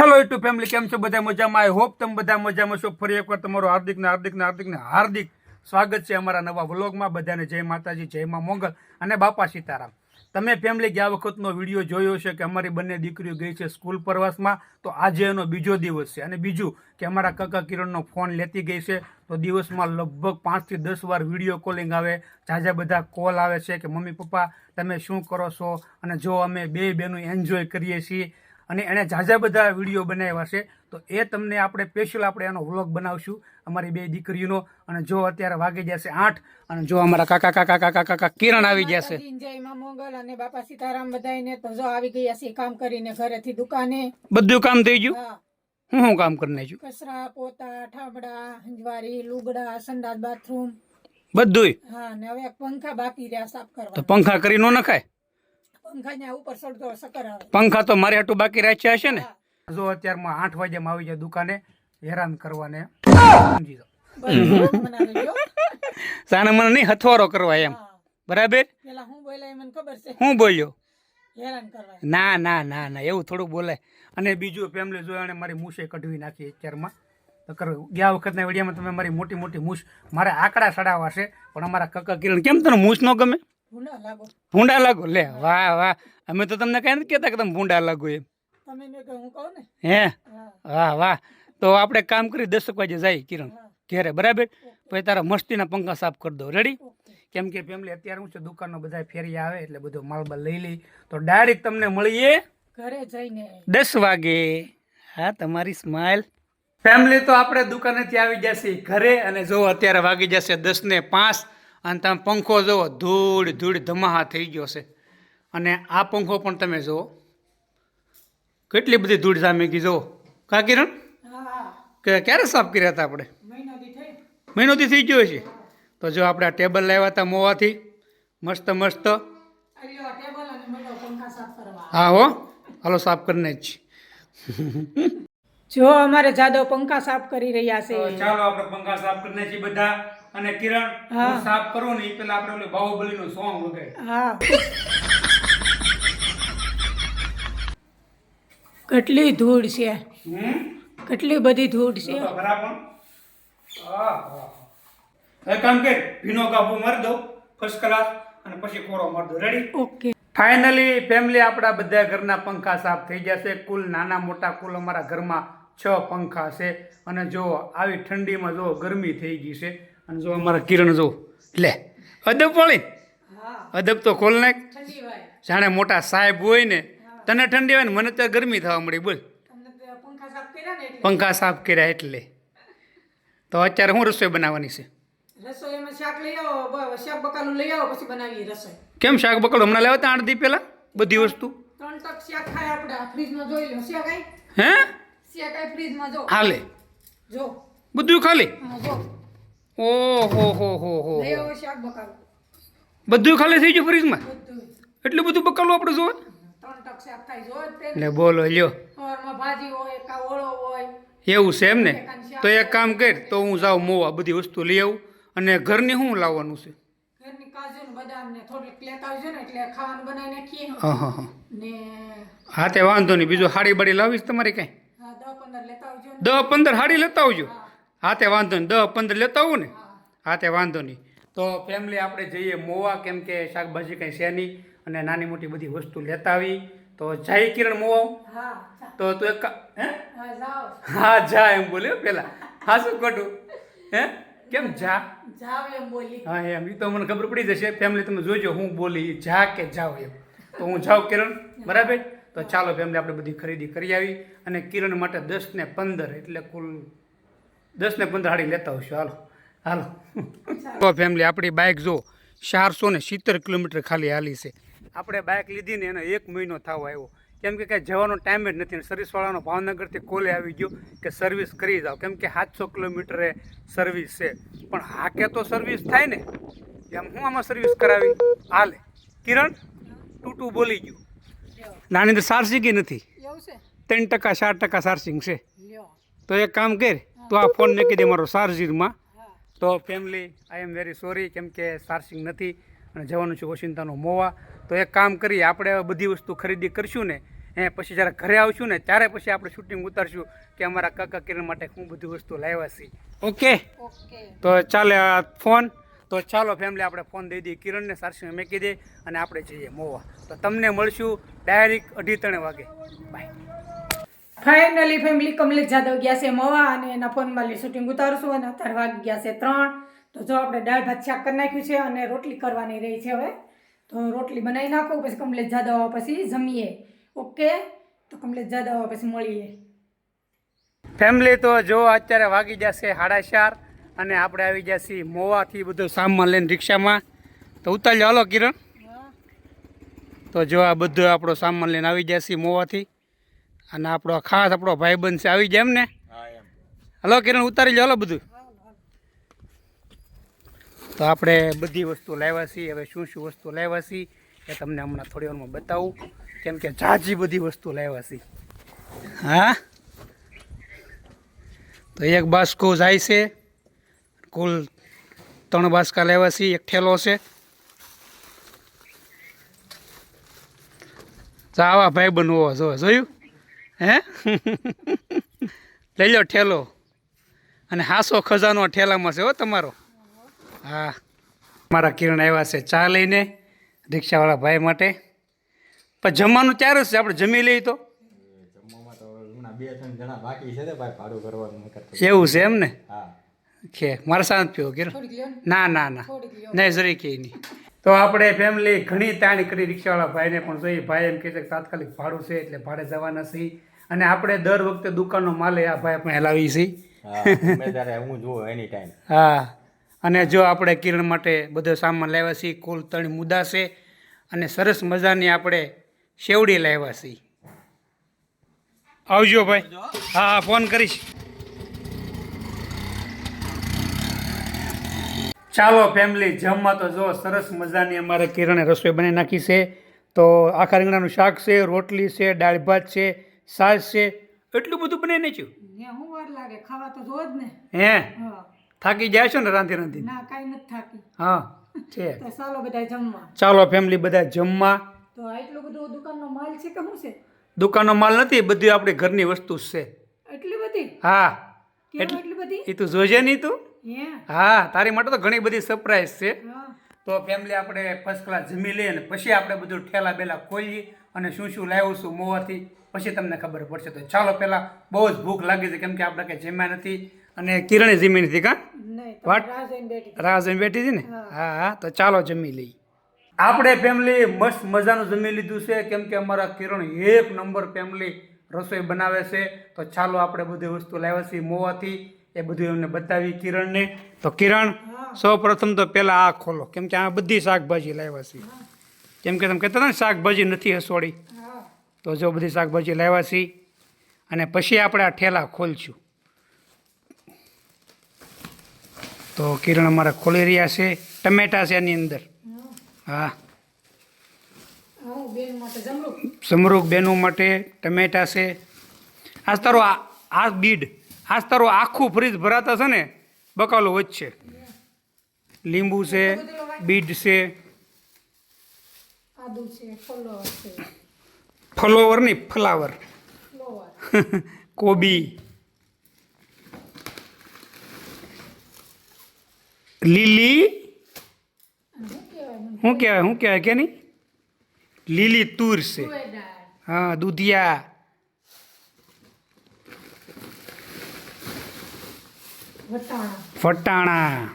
Hello YouTube family કેમ છો? બધા મજામાં? આઈ હોપ તમે બધા મજામાં છો. ફરી એકવાર તમારું હાર્દિક ને હાર્દિક ને હાર્દિક ને હાર્દિક સ્વાગત છે અમારા નવા વ્લોગમાં. બધાને જય માતાજી, જય માં મોગલ અને બાપા સીતારામ. તમે ફેમિલી ગયા વખતનો વીડિયો જોયો છે કે અમારી બંને દીકરીઓ ગઈ છે સ્કૂલ પ્રવાસમાં. તો આજે એનો બીજો દિવસ છે. અને બીજું કે અમારા કાકા કિરણનો ફોન લેતી ગઈ છે. તો દિવસમાં લગભગ પાંચથી દસ વાર વીડિયો કોલિંગ આવે. ઝાઝા બધા કોલ આવે છે કે મમ્મી, પપ્પા, તમે શું કરો છો? અને જો અમે બે બેનું એન્જોય કરીએ છીએ અને એણે ઝાઝા બધા વીડિયો બનાવ્યા છે. તો એ તમને આપણે સ્પેશિયલ આપણે એનો વ્લોગ બનાવશું. અમારી બે દીકરીઓનો. અને જો અત્યારે વાગી જશે આઠ અને જો અમારા કાકા કાકા કાકા કાકા કિરણ આવી જશે મોગલ અને બાપા સીતારામ બધાને તો જો આવી ગયા છે કામ કરીને ઘરેથી દુકાને. બધું કામ થઈ ગયું? હા. હું કામ કરી નાખ્યું? કચરા પોતા ઠાબડા હંજવારી લુગડા સંડાસ બાથરૂમ. બધુંય? હા ને હવે પંખા બાકી રહ્યા સાફ તો પંખા કરી નો નખાય? પંખા ઉપર ચડતો સકર આવે. પંખા તો મારે હાટું બાકી રાખ્યા હશે ને? જો અત્યારમાં આઠ વાગ્યામાં આવી જાય દુકાને હેરાન કરવાને. સમજી જાઓ. સાને મને નહીં હથવારો કરવા એમ. બરાબર? પેલા હું બોલાય મને ખબર છે. હું બોલ્યો? ના ના ના ના એવું થોડું બોલાય. અને બીજું ફેમિલી જોયા અને મારી મૂછે કઢવી નાખી અત્યારમાં. તો કરો ગયા વખતના વિડીયોમાં તમે મારી મોટી મોટી મૂછ મારે આંકડા સડાવવા છે પણ અમારા કક્કા કિરણ કેમ તને મૂછ ન ગમે? ભૂંડા લાગો. લે વાહ વાહ. અમે તો તમને કઈ નથી કહેતા કે તમે ભૂંડા લાગો એમ. હું વાહ વાહ. તો આપણે કામ કરી દસક વાગે જાય કિરણ. ઘેરે બરાબર? પછી તારા મસ્તીના પંખા સાફ કરી દો રેડી કેમ કે ફેમિલી અત્યારે હું છે દુકાનનો બધા ફેરી આવે એટલે બધો માલબાલ લઈ લઈ. તો ડાયરેક્ટ તમને મળીએ ઘરે જઈને. દસ વાગે. હા તમારી સ્માઇલ ફેમિલી તો આપણે દુકાનેથી આવી જશે ઘરે અને જો અત્યારે વાગી જશે દસ ને પાંચ અને તમે પંખો જુઓ ધૂળ ધૂળ ધમાહા થઈ ગયો છે. અને આ પંખો પણ તમે જુઓ. કેટલી બધી ધૂળ જામી ગઈ જુઓ. કા કિરણ? કે ક્યારે સાફ કર્યા હતા આપણે? મહિનોથી થઈ. ગયો છે. તો જો આપણે આ ટેબલ લાવ્યા હતા મોવાથી મસ્ત મસ્ત. અલ્યો ટેબલ અને મંડો પંખા સાફ કરવા. હા હો. હાલો સાફ કરીને જ. જો અમારે જાદવ પંખા સાફ કરી રહ્યા છે. ચાલો આપણે પંખા સાફ કરીને છીએ બધા. અને કિરણ હા. સાફ કરું ને એ પેલા આપણે ઓલું બાહુબલી નું સોંગ વગાડ હા. કેટલી ધૂળ છે. કેટલી બધી ધૂળ છે. બરાબર. હા. કામ કે ભીનો કાબુ મારી દઉં ફર્સ્ટ ક્લાસ અને પછી કોરો મારી દઉં. Ready okay. ફાઇનલી ફેમિલી આપણા બધા ઘરના પંખા સાફ થઈ જશે. કુલ નાના મોટા કુલ અમારા ઘરમાં છ પંખા છે અને જો આવી ઠંડીમાં જો ગરમી થઈ ગઈ છે અને જો અમારા કિરણ જો લે અદબ વાળી. અદબ તો ખોલ નાખ. જાણે મોટા સાહેબ હોય ને તને ઠંડી હોય ને મને તો ગરમી થવા મળી બોલ. પંખા સાફ કર્યા એટલે. તો અત્યારે હું રસોઈ બનાવવાની છે? શાક બકાલું કેમ શાક બકડો હમણાં લેવા હતા આઠ દી પેલા બધી વસ્તુ? હે? હાલે. જો. બધું ખાલી? જો. ઓહો હો હો હો બધું ખાલી થઈ ગયું ફ્રીજમાં? એટલું બધું બકાલું આપણે જોવે? એટલે બોલો લ્યો. એવું છે એમ ને તો એક કામ કર તો હું જાઉં મોવા બધી વસ્તુ લઈ આવું અને ઘરની શું લાવવાનું છે? હા તે વાંધો નહીં. બીજું હાડી બાડી લાવીશ તમારી કઈ? દસ પંદર હાડી લેતા આવજો હા તે વાંધો નહીં દસ પંદર લેતા આવું ને? હા. તે વાંધો નહીં. તો ફેમિલી આપણે જઈએ મોવા કેમ કે શાકભાજી કંઈ છે નહીં અને નાની મોટી બધી વસ્તુ લેતા આવી. તો જાય કિરણ મોવા? તો તું એક હા? જા એમ બોલ્યો પેલા. હા શું ખોટું? હે? કેમ જા? જાવ એમ બોલી. હા એમ. એ તો મને ખબર પડી જશે. ફેમિલી તમે જોજો હું બોલી જા કે જાવ એમ. તો હું જાઉં કિરણ? બરાબર? તો ચાલો ફેમિલી આપણે બધી ખરીદી કરી આવી. અને કિરણ માટે દસ ને પંદર એટલે કુલ દસ ને પંદર હાડી લેતા હોઈશું હાલો હાલો. તો ફેમિલી આપણી બાઇક જો ચારસો ને સિત્તેર કિલોમીટર ખાલી હાલી છે. આપણે બાઇક લીધી ને એનો એક મહિનો થવા આવ્યો. કેમ કે કાંઈ જવાનો ટાઈમ જ નથી સર્વિસવાળાનો ભાવનગરથી કોલે આવી ગયો કે સર્વિસ કરી જાઓ. કેમ કે સાતસો કિલોમીટરે સર્વિસ છે. પણ હાકે તો સર્વિસ થાય ને. એમ હું આમાં સર્વિસ કરાવી? હાલે. કિરણ ટૂટું બોલી ગયું. નાની તો સારસિંગ નથી. ત્રણ ટકા ચાર ટકા સારસિંગ છે. તો એક કામ કર તો આ ફોન મૂકી દે મારો ચાર્જિંગમાં તો family I am very sorry કેમ કે ચાર્જિંગ નથી અને જવાનું છે ઓશિંતાનો મોવા. તો એક કામ કરીએ આપણે બધી વસ્તુ ખરીદી કરશું ને હે પછી જ્યારે ઘરે આવશું ને ત્યારે પછી આપણે શૂટિંગ ઉતારશું કે અમારા કાકા કિરણ માટે હું બધી વસ્તુ લાવ્યા છીએ ઓકે તો ચાલે આ ફોન. તો ચાલો ફેમિલી આપણે ફોન દઈ દઈએ કિરણને સારસીને મૂકી દઈએ અને આપણે જઈએ મોવા. તો તમને મળશું ડાયરેક્ટ અઢી ત્રણ વાગે. Bye finally family Kamlesh Jadav ગયા છે મવા અને એના ફોનમાં શૂટિંગ ઉતારશું અને અત્યારે વાગી ગયા છે ત્રણ. તો જો આપણે દાળ ભાત શાક કરી નાખ્યું છે અને રોટલી કરવાની રહી છે હવે. તો રોટલી બનાવી નાખો પછી કમલેશ જાદવ આવવા પછી જમીએ. ઓકે? તો કમલેશ જાદવ પછી મળીએ. ફેમિલી તો જો અત્યારે વાગી જશે સાડા ચાર અને આપણે આવી જશે મોવાથી બધું સામાન લઈને રિક્ષામાં. તો ઉતારજો હાલો કિરણ. તો જો આ બધું આપણો સામાન લઈને આવી જશે મોવાથી. અને આપણો ખાસ આપણો ભાઈબંધ છે આવી જેમ એમ ને? હલો કિરણ ઉતારી લો હાલો બધું. તો આપણે બધી વસ્તુ લાવ્યા છીએ. હવે શું શું વસ્તુ લાવ્યા છીએ એ તમને હમણાં થોડી વારમાં બતાવું. કેમ કે ઝાઝી બધી વસ્તુ લાવ્યા છીએ. હા? તો એક બાસ્કો જાય છે. કુલ ત્રણ બાસ્કા લાવ્યા છીએ. એક ઠેલો છે. આવા ભાઈ બનવો જોયું? હે? લઈ લો ઠેલો. અને હાસો ખજાનો ઠેલામાં છે હો તમારો. હા. મારા કિરણ આવ્યા છે ચા લઈને રિક્ષાવાળા ભાઈ માટે. પણ જમવાનું ત્યારે છે આપણે જમી લઈએ તો. એવું છે એમ ને? કે મારા સાંજ પીવો કિરણ. ને. ના ના નહીં જરી કે નહીં. તો આપણે ફેમિલી ઘણી તાણી કરી રિક્ષાવાળા ભાઈને પણ જોઈએ. ભાઈ એમ કહે છે કે તાત્કાલિક ભાડું છે એટલે ભાડે જવાના છીએ અને આપણે દર વખતે દુકાનનો માલ એ આ ભાઈ પણ હલાવી છીએ. હા હું જોઉં એની ટાઈમ હા અને જો આપણે કિરણ માટે બધો સામાન લાવ્યા છીએ કુલ ત્રણ મુદ્દા છે અને સરસ મજાની આપણે શેવડી લાવ્યા છીએ. આવજો ભાઈ. હા હા ફોન કરીશ. ચાલો ફેમિલી જમવા તો જો સરસ મજાની અમારે કિરણે રસોઈ બનાવી નાખી છે. તો આખા રીંગણાનું શાક છે રોટલી છે દાળ ભાત છે છાશ છે એટલું બધું બને નહીં છું હું વાર લાગે ખાવા તો જો ને. હે? થાકી જાય છો ને રાંધી રાંધી. ના કાંઈ નથી થાકી. હા છે. તો ચાલો બધા જમવા. ચાલો ફેમિલી બધા જમવા. તો આટલું બધું દુકાનનો માલ છે કે શું છે? દુકાનનો માલ નથી બધી આપણી ઘરની વસ્તુ છે. એટલી બધી? હા. એટલી બધી? એ તું જોજે નહીં તું. હા? તારી માટે તો ઘણી બધી સરપ્રાઈઝ છે. તો ફેમિલી આપણે ફર્સ્ટ ક્લાસ જમી લઈએ અને પછી આપણે બધું ઠેલા બેલા ખોલીએ અને શું શું લાવ્યું છું મોવાથી પછી તમને ખબર પડશે. તો ચાલો પહેલાં બહુ જ ભૂખ લાગી છે કેમ કે આપણે કંઈ જમ્યા નથી અને કિરણે જમી નથી કાં? તો રાહ જોઈને બેઠી હતી. ને? હા. હા તો ચાલો જમી લઈએ. આપણે ફેમિલી મસ્ત મજાનું જમી લીધું છે કેમ કે અમારા કિરણ એક નંબર ફેમિલી રસોઈ બનાવે છે. તો ચાલો આપણે બધી વસ્તુ લાવ્યા છીએ મોવાથી. એ બધું એમને બતાવી કિરણને. તો કિરણ સૌ પ્રથમ તો પહેલાં આ ખોલો કેમ કે આ બધી શાકભાજી લાવ્યા છીએ. કેમ કે તમે કહેતા ને શાકભાજી નથી હસોડી તો જો બધી શાકભાજી લાવ્યા છીએ અને પછી આપણે આ ઠેલા ખોલશું. તો કિરણ અમારા ખોલી રહ્યા છે. ટમેટા છે એની અંદર. હા. સમરૂખ બેનો માટે ટમેટા છે. આ તારો આ આ બીડ. આ તારો આખું ફ્રીજ ભરાતા છે ને, બકાલો વચ્ચે લીંબુ છે બીડ છે. આદુ છે. ફોલોવર નહીં, ફ્લાવર. કોબી. લીલી. શું કહેવાય શું કહેવાય કે નહીં? લીલી તુર છે. હા, દૂધિયા. ફટાણા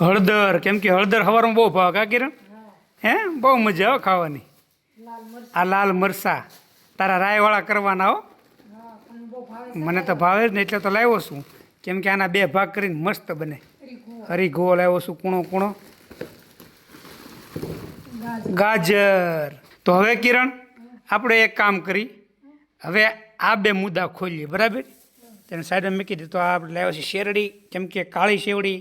હળદર. કેમ કે હળદર સવારમાં બહુ ભાવ, કા કિરણ? હા? હે બહુ મજા આવે ખાવાની. આ લાલ મરસા તારા રાયવાળા કરવાના હો. હા મને તો ભાવે જ ને એટલે તો લાવ્યો છું. કેમ કે આના બે ભાગ કરીને મસ્ત બને. હરી ગોળ લાવ્યો છું કૂણો કૂણો. ગાજર. તો હવે કિરણ આપણે એક કામ કરી. હવે આ બે મુદ્દા ખોલીએ બરાબર? તેને સાઈડમાં મૂકી દીધું તો આ આપણે લાવ્યો છે શેરડી. કેમ કે કાળી શેવડી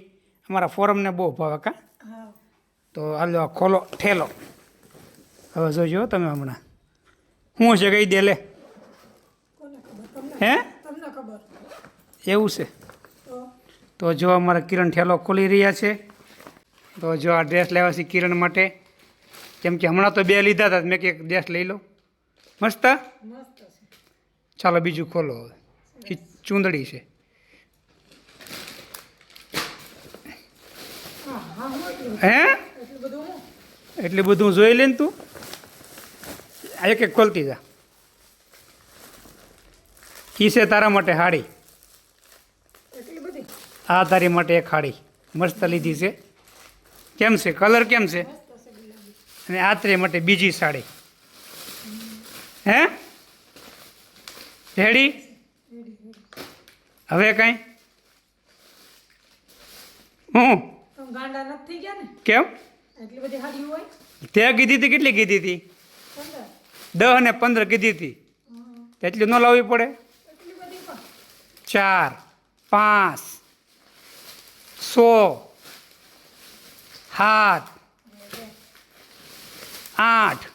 અમારા ફોરમને બહુ ભાવે કા? હા તો હાલો, ખોલો, ઠેલો. હવે જોજો તમે હમણાં. શું છે કહી દે લે. હે? એવું છે? તો જો અમારા કિરણ ઠેલો ખોલી રહ્યા છે. તો જો આ ડ્રેસ લેવા છે કિરણ માટે. કેમ કે હમણાં તો બે લીધા હતા મેં કે એક ડ્રેસ લઈ લો મસ્ત? ચાલો બીજું ખોલો હવે. એ ચૂંદડી છે. હું? એટલું બધું જોઈ લે ને તું. આ એક એક ખોલતી જા. કી છે તારા માટે હાડી? આ તારી માટે એક હાડી. મસ્ત લીધી છે. કેમ છે? કલર કેમ છે? અને આ તારી માટે બીજી સાડી. હે? રેડી? હવે કાંઈ? હું? ગાંડા નથી ગયા ને? કેમ? એટલી બધી હાડી હોય? તે કીધી હતી કેટલી કીધી હતી? દહ અને પંદર કીધી હતી. એટલી ન લાવવી પડે? ચાર પાંચ સો સાત આઠ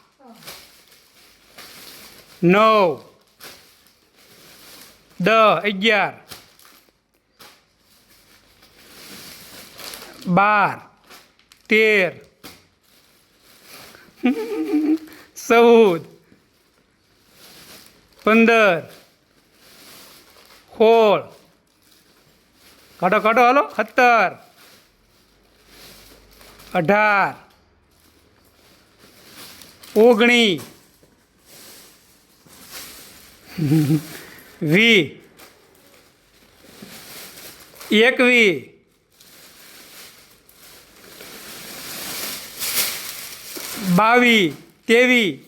નવ દસ અગિયાર બાર તેર ચૌદ પંદર સોળ. કાઢો કાઢો હાલો. સત્તર અઢાર ઓગણી વી એકવી બાવી તેવી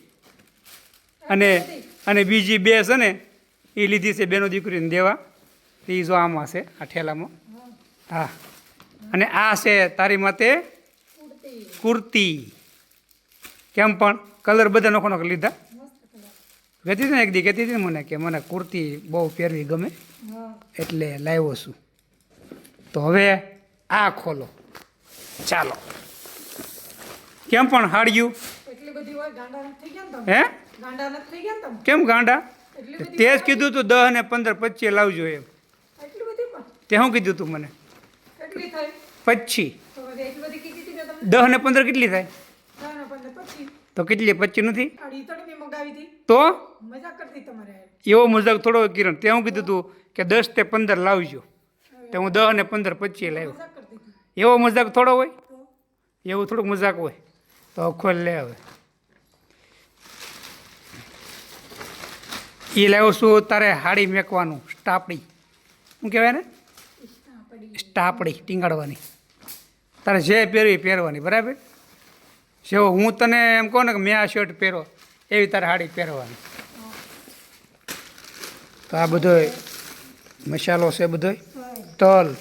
અને અને બીજી બે છે ને એ લીધી છે બેનો દીકરીને દેવા. એ જો આમાં છે આ ઠેલામાં. હા. અને આ છે તારી માતે કુર્તી. કેમ પણ? કલર બધા નોખો નોખો લીધા. કહેતી હતી ને એક દી કહેતી હતી ને મને કે મને કુર્તી બહુ પહેરવી ગમે. એટલે લાવ્યો છું. તો હવે આ ખોલો. ચાલો. કેમ પણ હાડ્યું? હે? કેમ ગાંડા? તે જ કીધું તું દસ ને પંદર પચીસ લાવજો એમ. તે શું કીધું તું મને? પચી દસ ને પંદર કેટલી થાય? તો કેટલી પચી નથી? તો. એવો મજાક થોડો કિરણ. તે હું કીધું તું કે દસ તે પંદર લાવજો. તો હું દસ ને પંદર પચીસ લાવ્યો. એવો મજાક થોડો હોય? એવું થોડુંક મજાક હોય. તો ખોલ લે હવે એ લાવ્યો છું તારે હાડી મેકવાનું સ્ટાપડી શું કહેવાય ને સ્ટાપડી ટીંગાડવાની તારે જે પહેરવી પહેરવાની બરાબર જેવો હું તને એમ કહું ને કે મેં આ શર્ટ પહેરો એવી તારે હાડી પહેરવાની તો આ બધો મસાલો છે બધો તલ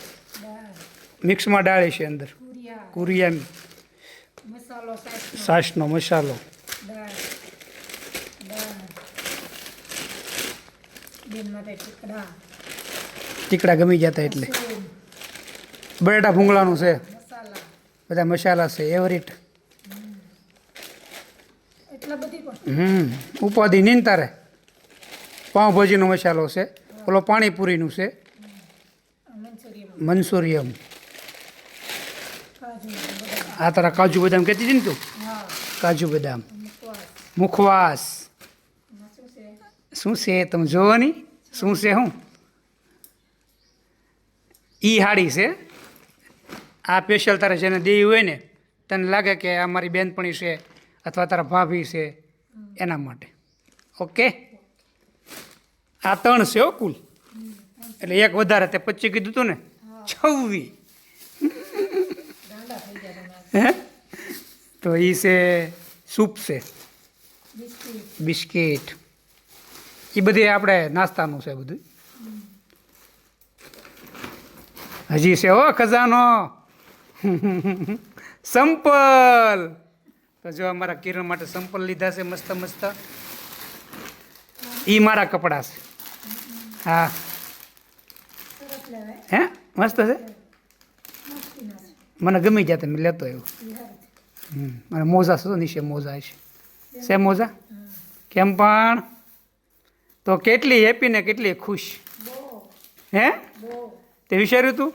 મિક્સમાં ડાળી છે અંદર કુરિયામી મસાલો સાસનો મસાલો ટીકડા ગમી જતા એટલે બટેટા ભૂંગળાનું છે બધા મસાલા છે એવરીટ હમ ઉપાધિ નહીં તારે પાઉંભાજીનો મસાલો છે ઓલો પાણીપુરીનું છે મન્સુરિયમ આ તારા કાજુ બદામ કહેતી હતી ને તું? કાજુ બદામ. મુખવાસ. શું છે? તમે જોવાની શું છે શું ઈ હાડી છે. આ સ્પેશિયલ તારે જેને દેવી હોય ને તને લાગે કે આ મારી બેનપણી છે અથવા તારા ભાભી છે એના માટે. ઓકે? આ ત્રણ છે હો કુલ. એટલે એક વધારે તે પચીસ કીધું હતું ને છવ્વી ગાંડા થઈ ગયા તમે હે તો એ છે સૂપ છે બિસ્કીટ એ બધી આપણે નાસ્તાનું છે બધું હજી છે હો ખજાનો સંપલ તો જો અમારા કિરણ માટે સંપલ લીધા છે મસ્ત મસ્ત એ મારા કપડાં છે હા હે મસ્ત છે મને ગમી જાય મેં લેતો એવું. અને મોજા શું નીચે મોજા છે. સે મોજા? કેમ પણ? તો કેટલી હેપી ને કેટલી ખુશ. હે? તે વિચાર્યું તું?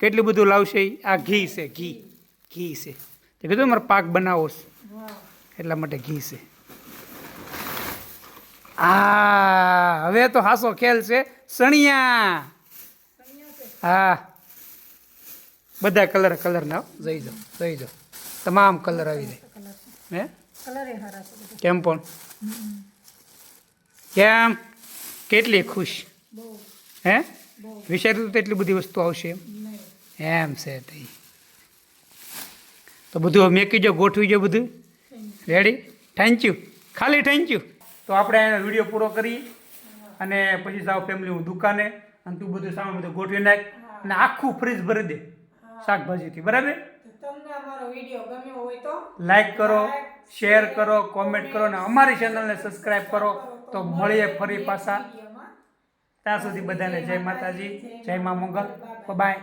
કેટલું બધું લાવશે આ ઘી છે, ઘી. ઘી છે. તે કીધું મારે પાક બનાવો એટલા માટે ઘી છે. આ, હવે તો હાસો ખેલ છે. સણિયા. હા. બધા કલર કલર ના હો. જઈ જાઓ જઈ જાઓ. તમામ કલર આવી જાય. હે? કેમ પણ? કેમ? કેટલી ખુશ. હે? વિચાર્યું તો એટલી બધી વસ્તુ આવશે એમ? એમ છે તઈ તો બધું મેકી જો ગોઠવી જો બધું. રેડી થેન્ક યુ ખાલી થેન્ક યુ તો આપણે એનો વીડિયો પૂરો કરી અને પછી સાવ ફેમિલી હું દુકાને અને તું બધું સામે બધું ગોઠવી નાખ અને આખું ફ્રીજ ભરી દે. શાકભાજીથી બરાબર? તમને અમારો વીડિયો ગમ્યો હોય તો લાઈક કરો શેર કરો કોમેન્ટ કરો અને અમારી ચેનલને સબસ્ક્રાઈબ કરો તો મળીએ ફરી પાછા. ત્યાં સુધી બધાને જય માતાજી જય મા મંગલ. બાય